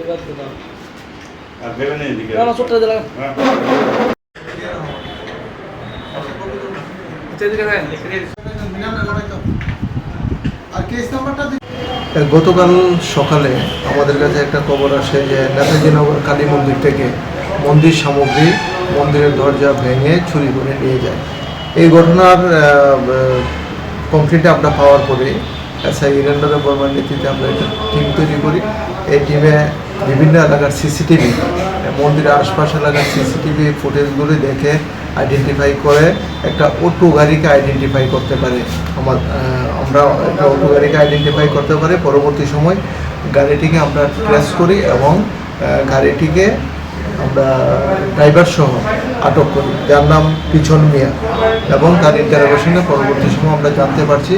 এবার তো দাও। আর ভেবে নেই এদিকে। না না দিলাম হ্যাঁ। দেন গতকাল সকালে আমাদের কাছে একটা খবর আসে যে নেতাজিনগর কালী মন্দির থেকে মন্দির সামগ্রী মন্দিরের দরজা ভেঙে চুরি করে নিয়ে যায়। এই ঘটনার কমপ্লিট আমরা পাওয়ার পরে এসআই ইরেন্দ্র বর্মার নেতৃত্বে আমরা একটা টিম তৈরি করি। এই টিমে বিভিন্ন এলাকার সিসিটিভি মন্দিরের আশপাশ এলাকার সিসিটিভি ফুটেজগুলি দেখে আইডেন্টিফাই করে একটা অটো গাড়িকে আইডেন্টিফাই করতে পারে। আমার আমরা একটা অটো গাড়িকে আইডেন্টিফাই করতে পারে। পরবর্তী সময় গাড়িটিকে আমরা ট্রেস করি এবং গাড়িটিকে আমরা ড্রাইভার সহ আটক করি। যার নাম পিছন মিয়া এবং তার ইন্টারোগেশনে পরবর্তী সময় আমরা জানতে পারছি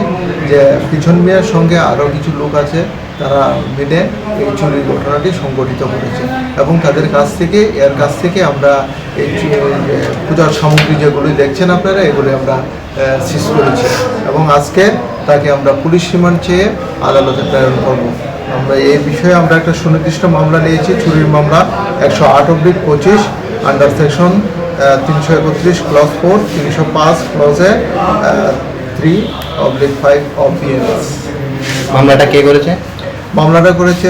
যে পিছন মিয়ার সঙ্গে আরও কিছু লোক আছে, তারা মিলে এই চুরির ঘটনাটি সংগঠিত করেছে এবং তাদের কাছ থেকে, এর কাছ থেকে আমরা এই পূজার সামগ্রী যেগুলি দেখছেন আপনারা এগুলি আমরা সিজ করেছি এবং আজকে তাকে আমরা পুলিশ রিমান্ড চেয়ে আদালতে প্রেরণ করব। আমরা এই বিষয়ে আমরা একটা সুনির্দিষ্ট মামলা নিয়েছি, চুরির মামলা। একশো আট অব্লিক পঁচিশ আন্ডার সেকশন তিনশো একত্রিশ ক্লজ ফোর তিনশো পাঁচ ক্লজে three oblique five of BNS মামলাটা কে করেছে? মামলাটা করেছে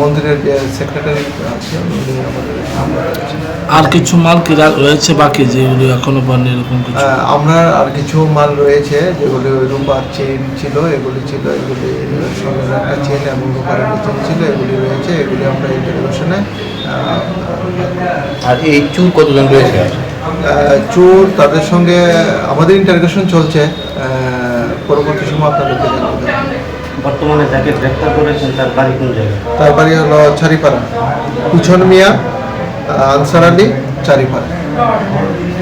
মন্দিরের যে সেক্রেটারি আছে। আর কিছু মাল কি রয়েছে বাকি যেগুলি এখনও পাননি এরকম কিছু? আমরা আর কিছু মাল রয়েছে যেগুলি ওই রূপার চেন ছিল এগুলি ছিল এগুলি সোনার একটা চেন এবং রূপার একটা চেন ছিল এগুলি রয়েছে এগুলি আমরা এই ইন্টারভিউশনে আর এই চুর কতজন রয়েছে? চোর তাদের সঙ্গে আমাদের ইন্টারগেশন চলছে। পরবর্তী সময় আপনাদেরকে জানাব। বর্তমানে যাকে গ্রেপ্তার করেছেন তার বাড়ি কোন জায়গায়? তার বাড়ি হলো চারিপাড়া। কুছন মিয়া আনসার আলী চারিপাড়া।